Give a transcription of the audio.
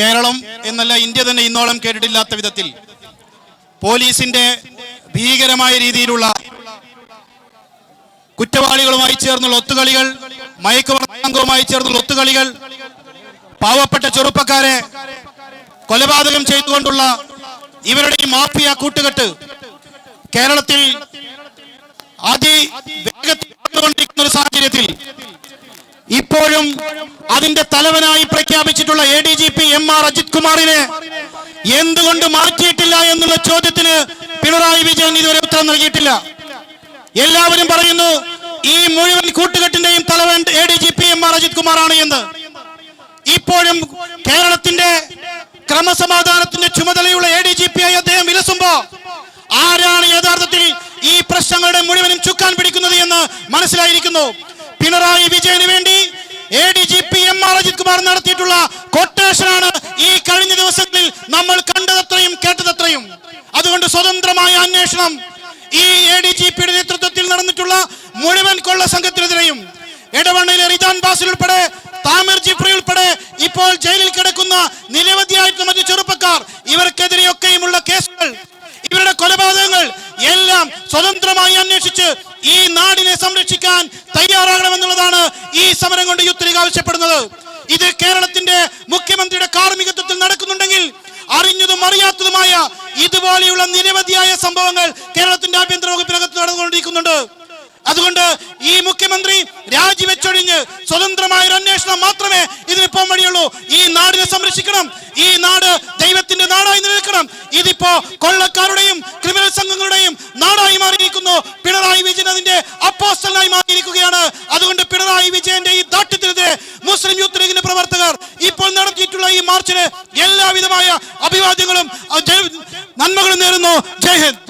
കേരളം എന്നല്ല ഇന്ത്യ തന്നെ ഇന്നോളം കേട്ടിട്ടില്ലാത്ത വിധത്തിൽ പോലീസിന്റെ ഭീകരമായ രീതിയിലുള്ള കുറ്റവാളികളുമായി ചേർന്നുള്ള ഒത്തുകളികൾ മയക്കുമരുന്നുമായി ചേർന്നുള്ള ഒത്തുകളികൾ പാവപ്പെട്ട ചെറുപ്പക്കാരെ കൊലപാതകം ചെയ്തുകൊണ്ടുള്ള ഇവരുടെ ഈ മാഫിയ കൂട്ടുകെട്ട് കേരളത്തിൽ അതി വേഗത്തിൽ ഒരു സാഹചര്യത്തിൽ ഇപ്പോഴും അതിന്റെ തലവനായി പ്രഖ്യാപിച്ചിട്ടുള്ള A D G P M R Ajith കുമാറിനെ എന്തുകൊണ്ട് മാറ്റിയിട്ടില്ല എന്നുള്ള ചോദ്യത്തിന് പിണറായി വിജയൻ ഇതുവരെ ഉത്തരം നൽകിയിട്ടില്ല. എല്ലാവരും പറയുന്നു ഈ മുഴുവൻ കൂട്ടുകെട്ടിന്റെയും തലവൻ A D G P M R Ajith കുമാറാണ് എന്ന്. ഇപ്പോഴും കേരളത്തിന്റെ ക്രമസമാധാനത്തിന്റെ ചുമതലയുള്ള എ ഡി ജി പി ആയി അദ്ദേഹം വിലസുമ്പോ ആരാണ് യഥാർത്ഥത്തിൽ ഈ പ്രശ്നങ്ങളുടെ മുഴുവനും ചുക്കാൻ പിടിക്കുന്നത് എന്ന് മനസ്സിലായിരിക്കുന്നു. പിണറായി വിജയന് വേണ്ടി A D G P M R Ajith Kumar നടത്തിയിട്ടുള്ള കൊട്ടേഷനാണ് ഈ കഴിഞ്ഞ ദിവസങ്ങളിൽ നമ്മൾ കണ്ടതത്രയും കേട്ടതത്രയും. അതുകൊണ്ട് സ്വതന്ത്രമായ അന്വേഷണം ഈ എ ഡി ജി പിയുടെ നേതൃത്വത്തിൽ നടന്നിട്ടുള്ള മുഴുവൻ കൊള്ള സംഘത്തിനെതിരെയും ഇടവണ്ണയിലെ റിദാൻ ബാസിൽ ഉൾപ്പെടെ താമിർ ജിഫ്രി ഉൾപ്പെടെ ഇപ്പോൾ ജയിലിൽ കിടക്കുന്ന നിരവധിയായിട്ടുള്ള മറ്റു ചെറുപ്പക്കാർ ഇവർക്കെതിരെയൊക്കെയുമുള്ള കേസുകൾ സ്വതന്ത്രമായി ഈ നാടിനെ സംരക്ഷിക്കാൻ തയ്യാറാകണമെന്നുള്ളതാണ് ഈ സമരം കൊണ്ട് യൂത്ത് ആവശ്യപ്പെടുന്നത്. ഇത് കേരളത്തിന്റെ മുഖ്യമന്ത്രിയുടെ കാർമ്മികത്വത്തിൽ നടക്കുന്നുണ്ടെങ്കിൽ അറിഞ്ഞതും അറിയാത്തതുമായ ഇതുപോലെയുള്ള നിരവധിയായ സംഭവങ്ങൾ കേരളത്തിന്റെ ആഭ്യന്തര വകുപ്പിനകത്ത് നടന്നുകൊണ്ടിരിക്കുന്നുണ്ട്. അതുകൊണ്ട് ഈ മുഖ്യമന്ത്രി രാജിവെച്ചൊഴിഞ്ഞ് സ്വതന്ത്രമായ ഒരു അന്വേഷണം മാത്രമേ ഇതിനിപ്പോ വഴിയുള്ളൂ. ഈ നാടിനെ സംരക്ഷിക്കണം. ഈ നാട് ദൈവത്തിന്റെ നാടായി നിലനിൽക്കണം. ഇതിപ്പോ കൊള്ളക്കാരുടെയും ക്രിമിനൽ സംഘങ്ങളുടെയും നാടായി മാറിയിരിക്കുന്നു പിണറായി വിജയൻ അതിന്റെ അപ്പോസ്റ്റലായി മാറിയിരിക്കുകയാണ്. അതുകൊണ്ട് പിണറായി വിജയന്റെ ഈ ദാട്ടത്തിനെതിരെ മുസ്ലിം യൂത്ത് ലീഗിന്റെ പ്രവർത്തകർ ഇപ്പോൾ നടത്തിയിട്ടുള്ള ഈ മാർച്ചിന് എല്ലാവിധമായ അഭിവാദ്യങ്ങളും നന്മകളും നേരുന്നു. ജയ് ഹിന്ദ്.